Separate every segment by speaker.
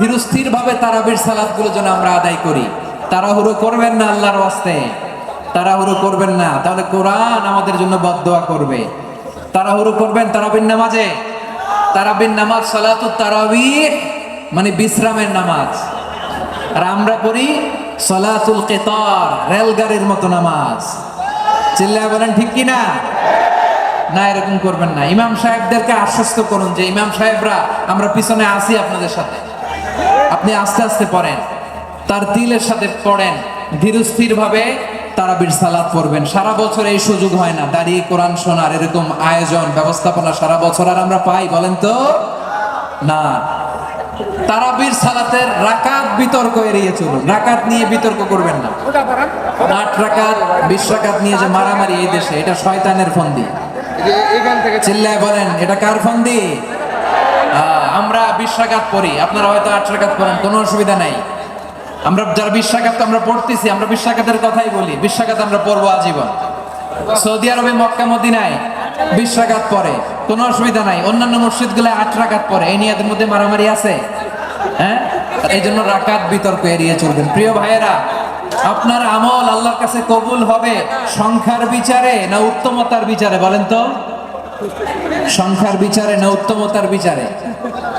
Speaker 1: ধীরস্থির ভাবে তারাবির সালাদগুলো যেন আমরা আদায় করি। তাড়াহুড়ো করবেন না আল্লাহর ওয়াস্তে। তাড়াহুড়ো করবেন না। তাহলে কোরআন আমাদের জন্য বদদোয়া করবে। তাড়াহুড়ো করবেন তারাবির নামাজে। তারাবির নামাজ সালাতুত তারাবিহ মানে বিশ্রামের নামাজ। আর আমরা পড়ি সালাতুল কেতার, রেলগাড়ির মতো নামাজ। চিল্লায় বলেন, ঠিক কি না? না, এরকম করবেন না। ইমাম সাহেবদেরকে আশ্বস্ত করুন যে, ইমাম সাহেবরা, আমরা পিছনে আসি আপনাদের সাথে। আপনি আস্তে আস্তে পড়েন। তার তিলের সাথে পড়েন। ধীরস্থির ভাবে তারাবির সালাত পড়বেন। সারা বছর এই সুযোগ হয় না। দাঁড়িয়ে কোরআন শোনার এরকম আয়োজন ব্যবস্থাপনা সারা বছর আর আমরা পাই বলেন তো? না। তারাবির সালাতের রাকাত বিতর্ক এড়িয়ে চলুন। রাকাত নিয়ে বিতর্ক করবেন না। আট রাকাত বিশ রাকাত নিয়ে যে মারামারি এই দেশে এটা শয়তানের ফন্দি।
Speaker 2: যে এখান থেকে
Speaker 1: চিল্লায় বলেন এটা কার ফন্দি? বিশ পড়ি, আপনারা হয়তো পড়েন, কোনো অসুবিধা নাই। আমরা যারা আমরা পড়তেছি, আমরা কথাই বলি আমরা পড়ব আজীবন। সৌদি আরবে মক্কা, মদিনায় পরে কোনো অসুবিধা নাই। অন্যান্য মসজিদগুলো আট পরে এই নিয়ে মধ্যে মারামারি আছে? হ্যাঁ? এই জন্য রাকাত বিতর্ক এড়িয়ে চলবেন। প্রিয় ভাইয়েরা, আপনার আমল আল্লাহর কাছে কবুল হবে সংখ্যার বিচারে না উত্তমতার বিচারে, বলেন তো? সংখ্যার বিচারে না উত্তমতার বিচারে?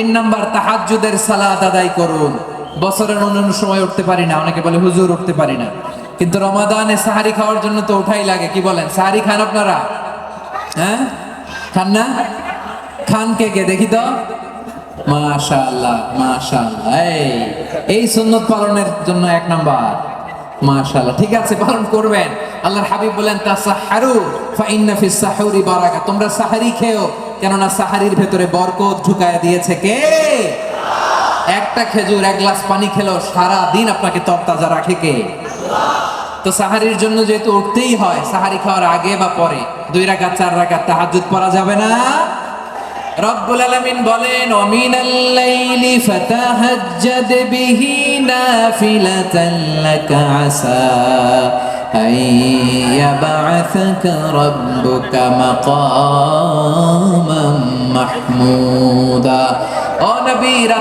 Speaker 1: তিন নাম্বার তাহাজ্জুদের সালাত আদায় করুন। বছরের অন্যান্য সময় উঠতে পারি না, অনেকে বলে হুজুর উঠতে পারি না। কিন্তু রমাদানে সাহারি খাওয়ার জন্য তো ওঠাই লাগে, কি বলেন? সাহারি খান আপনারা? হ্যাঁ? খান না? খান কে কে? দেখি তো। এই এই সুন্নত পালনের জন্য এক নাম্বার। মাশাআল্লাহ, ঠিক আছে, পালন করবেন। আল্লাহর হাবিব বলেন তাসাহারু ফাইন্না ফিস সাহুরি বারাকা। তোমরা সাহারি খেও। কেননা সাহারির ভেতরে বরকত ঢুকায় দিয়েছে কে? একটা খেজুর, এক গ্লাস পানি খেলেও সারা দিন আপনাকে তরতাজা রাখে কে? তো সাহারির জন্য যেহেতু উঠতেই হয়, সাহারি খাওয়ার আগে বা পরে, দুই রাখা চার রাখা তাহাজ্জুদ পরা যাবে না? রব্বুল আলামিন বলেন অমিন লাইলি ফাতাহাজ্জাদ বিহি নাফিলাতান লাকা আসা আন ইয়াবআসাকা রাব্বুকা মাকাম।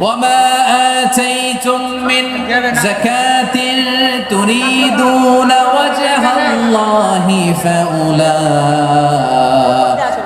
Speaker 1: وما آتيتم من زكاة تريدون وجه الله فأولئك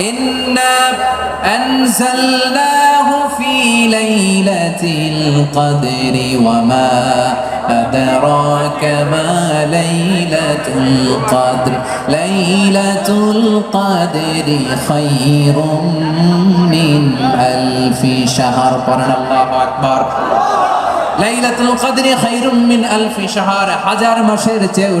Speaker 1: إنا أنزلناه في ليلة القدر وما أدراك ما ليلة القدر؟ ليلة القدر خير من ألف شهر. قرن الله أكبر. ليلة القدر خير من ألف شهر. حجر مشير تيو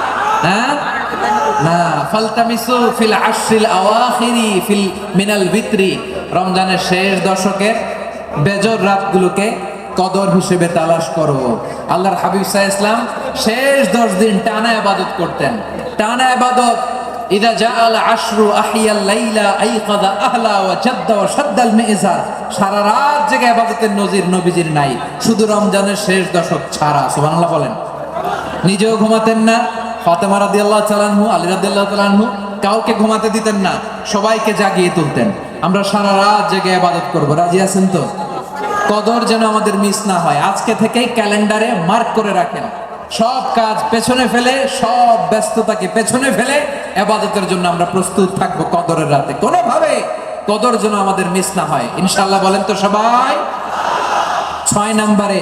Speaker 1: হ্যাঁ? না ফিল ফিল মিনাল রমজানের শেষ দশকের বেজর রাতগুলোকে কদর হিসেবে তালাশ করো। আল্লাহর হাবিব সাহ ইসলাম শেষ দশ দিন টানা আবাদত করতেন। টানা আবাদত রাত জেগে ইবাদতের নজির নাই। শুধু রমজানের শেষ দশক ছাড়া বলেন। নিজেও ঘুমাতেন না ফাতেমা রাদিয়াল্লাহু তাআলা আনহু, আলী রাদিয়াল্লাহু তাআলা আনহু কাউকে ঘুমাতে দিতেন না, সবাইকে জাগিয়ে তুলতেন। আমরা সারা রাত জেগে ইবাদত করব। রাজি আছেন তো? কদর যেন আমাদের মিস না হয়। আজকে থেকেই ক্যালেন্ডারে মার্ক করে রাখেন। সব কাজ পেছনে ফেলে, সব ব্যস্ততাকে পেছনে ফেলে এবাদতের জন্য আমরা প্রস্তুত থাকব কদরের রাতে। কোনোভাবে কদর যেন আমাদের মিস না হয়। ইনশাল্লাহ বলেন তো সবাই? ছয় নম্বরে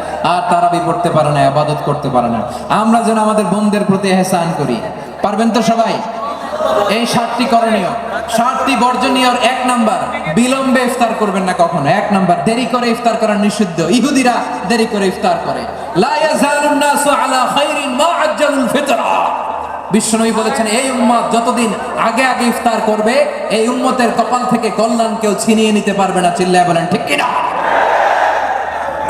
Speaker 1: আর তারা পড়তে পারে না, আবাদত করতে পারে না। আমরা যেন আমাদের বোনদের প্রতি এহসান করি। পারবেন তো সবাই? এই সাতটি করণীয়। সাতটি বর্জনীয় এক নাম্বার, বিলম্বে ইফতার করবেন না কখনো। এক নাম্বার, দেরি করে ইফতার করা নিষিদ্ধ। ইহুদিরা দেরি করে ইফতার করে। লা ইয়াজালুন নাসু আলা খাইরিন মা আজ্জালুল ফিতরা। বিশ্বনবী বলেছেন, এই উম্মত যতদিন আগে আগে ইফতার করবে, এই উম্মতের কপাল থেকে কল্যাণ কেউ ছিনিয়ে নিতে পারবে না। চিল্লায় বলেন, ঠিক কিনা?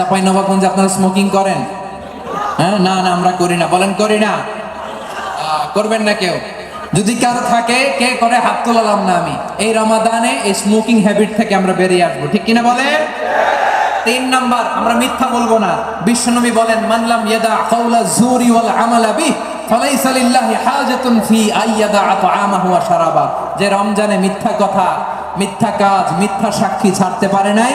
Speaker 1: চাপাই নবাবগঞ্জে আপনারা স্মোকিং করেন? হ্যাঁ? না না, আমরা করি না। বলেন, করি না। করবেন না কেউ। যদি কারও থাকে, কে করে হাত তোলালাম না আমি। এই রমাদানে এই স্মোকিং হ্যাবিট থেকে আমরা বেরিয়ে আসব। ঠিক কিনা বলেন? তিন নাম্বার, আমরা মিথ্যা বলব না। বিশ্বনবী বলেন মানলাম ইয়াদা কাউলা জুরি ওয়াল আমালা বিহ, ফালাইসা লিল্লাহি হাজাতুন ফি আইয়াদা আতআমাহু ওয়া শারাবা। যে রমজানে মিথ্যা কথা, মিথ্যা কাজ, মিথ্যা সাক্ষী ছাড়তে পারে নাই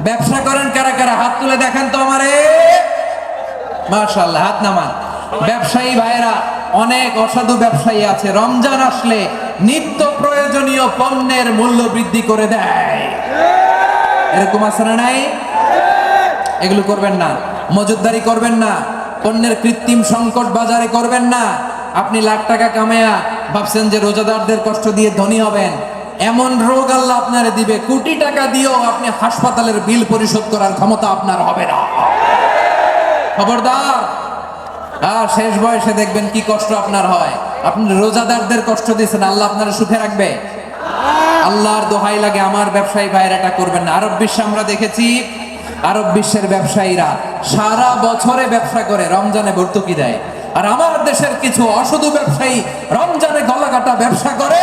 Speaker 1: ব্যবসা করেন কারা কারা? হাত তুলে দেখেন তো আমারে। মাশাআল্লাহ, হাত নামান। ব্যবসায়ী ভাইয়েরা, অনেক অসাধু ব্যবসায়ী আছে। রমজান আসলে নিত্য প্রয়োজনীয় পণ্যের মূল্য বৃদ্ধি করে দেয়। এরকম আছে না নাই? এগুলো করবেন না। মজুদদারি করবেন না। পণ্যের কৃত্রিম সংকট বাজারে করবেন না। আপনি লাখ টাকা কামায়া ভাবছেন যে রোজাদারদের কষ্ট দিয়ে ধনী হবেন। এমন রোগ আল্লাহ আপনারে দিবে, কোটি টাকা দিয়েও আপনি হাসপাতালের বিল পরিশোধ করার ক্ষমতা আপনার হবে না। খবরদার, আর শেষ বয়সে দেখবেন কি কষ্ট আপনার হয়। আপনি রোজাদারদের কষ্ট দিয়েছেন, আল্লাহ আপনারা সুখে রাখবে। আল্লাহর দোহাই লাগে, আমার ব্যবসায়ী ভাইয়ের এটা করবেন না। আরব বিশ্বে আমরা দেখেছি, আরব বিশ্বের ব্যবসায়ীরা সারা বছরে ব্যবসা করে, রমজানে ভর্তুকি দেয়। আর আমার দেশের কিছু অসাধু ব্যবসায়ী রমজানে গলাকাটা ব্যবসা করে